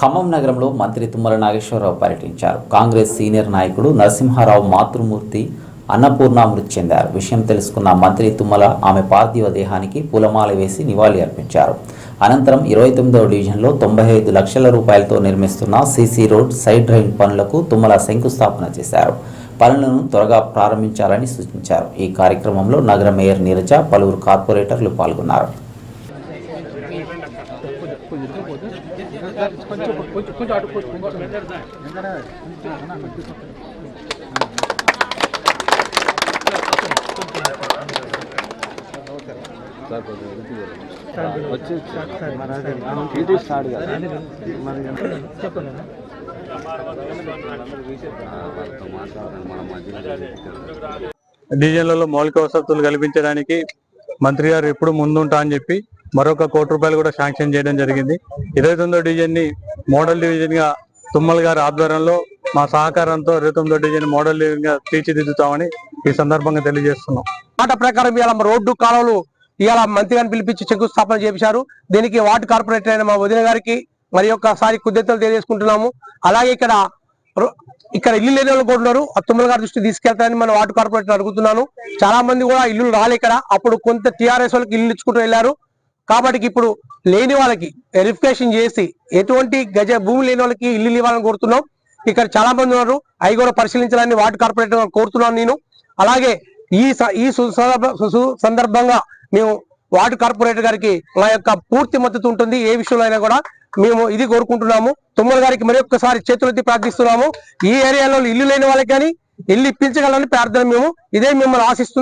ఖమ్మం నగరంలో మంత్రి తుమ్మల నాగేశ్వరరావు పర్యటించారు. కాంగ్రెస్ సీనియర్ నాయకుడు నరసింహారావు మాతృమూర్తి అన్నపూర్ణ మృతి చెందారు. విషయం తెలుసుకున్న మంత్రి తుమ్మల ఆమె పార్థివ దేహానికి పూలమాల వేసి నివాళి అర్పించారు. అనంతరం ఇరవై తొమ్మిదవ డివిజన్లో తొంభై ఐదు లక్షల రూపాయలతో నిర్మిస్తున్న సీసీ రోడ్ సైడ్ డ్రైన్ పనులకు తుమ్మల శంకుస్థాపన చేశారు. పనులను త్వరగా ప్రారంభించాలని సూచించారు. ఈ కార్యక్రమంలో నగర మేయర్ నీరజ పలువురు కార్పొరేటర్లు పాల్గొన్నారు. వచ్చి ఇది స్టార్ట్ కదా మరి డివిజన్లలో మౌలిక వసతులు కల్పించడానికి మంత్రి గారు ఎప్పుడు ముందుంటా అని చెప్పి మరొక కోటి రూపాయలు కూడా శాంక్షన్ చేయడం జరిగింది. ఇరవై తొమ్మిదో డివిజన్ని మోడల్ డివిజన్గా తుమ్మల్ గారి ఆధ్వర్యంలో మా సహకారంతో ఇరవై తొమ్మిదో డివిజన్ మోడల్ డివిజన్గా తీర్చిదిద్దుతామని ఈ సందర్భంగా తెలియజేస్తున్నాం. మాట ప్రకారం ఇలా రోడ్డు కాలువలు ఇవాళ మంత్రి గారిని పిలిపించి శంకుస్థాపన చేశారు దీనికి వార్డు కార్పొరేటర్ అయిన మా వదిన గారికి మరి ఒక్కసారి కుద్దెత్తలు తెలియజేసుకుంటున్నాము. అలాగే ఇక్కడ ఇక్కడ ఇల్లు లేని వాళ్ళు కూడా ఉన్నారు. ఆ తుమ్మల గారి దృష్టి తీసుకెళ్తారని మన వార్డు కార్పొరేటర్ అడుగుతున్నాను. చాలా మంది కూడా ఇల్లు రాలే ఇక్కడ. అప్పుడు కొంత టీఆర్ఎస్ వాళ్ళకి ఇల్లు ఇచ్చుకుంటూ వెళ్ళారు. కాబట్టి ఇప్పుడు లేని వాళ్ళకి వెరిఫికేషన్ చేసి ఎటువంటి గజ భూమి లేని వాళ్ళకి ఇల్లు ఇవ్వాలని కోరుతున్నాం. ఇక్కడ చాలా మంది ఉన్నారు. అవి కూడా పరిశీలించాలని వార్డు కార్పొరేటర్ కోరుతున్నాను నేను. అలాగే ఈ ఈ సు- సందర్భ- సు- సందర్భంగా మేము వార్డు కార్పొరేటర్ గారికి మా యొక్క పూర్తి మద్దతు ఉంటుంది. ఏ విషయంలో అయినా కూడా మేము ఇది కోరుకుంటున్నాము. తుమ్మల గారికి మరి ఒక్కసారి చేతులెత్తి ప్రార్థిస్తున్నాము. ఈ ఏరియాలో ఇల్లు లేని వాళ్ళకి కానీ ఇల్లు ఇప్పించగలని ప్రార్థన మేము. ఇదే మిమ్మల్ని ఆశిస్తున్నాం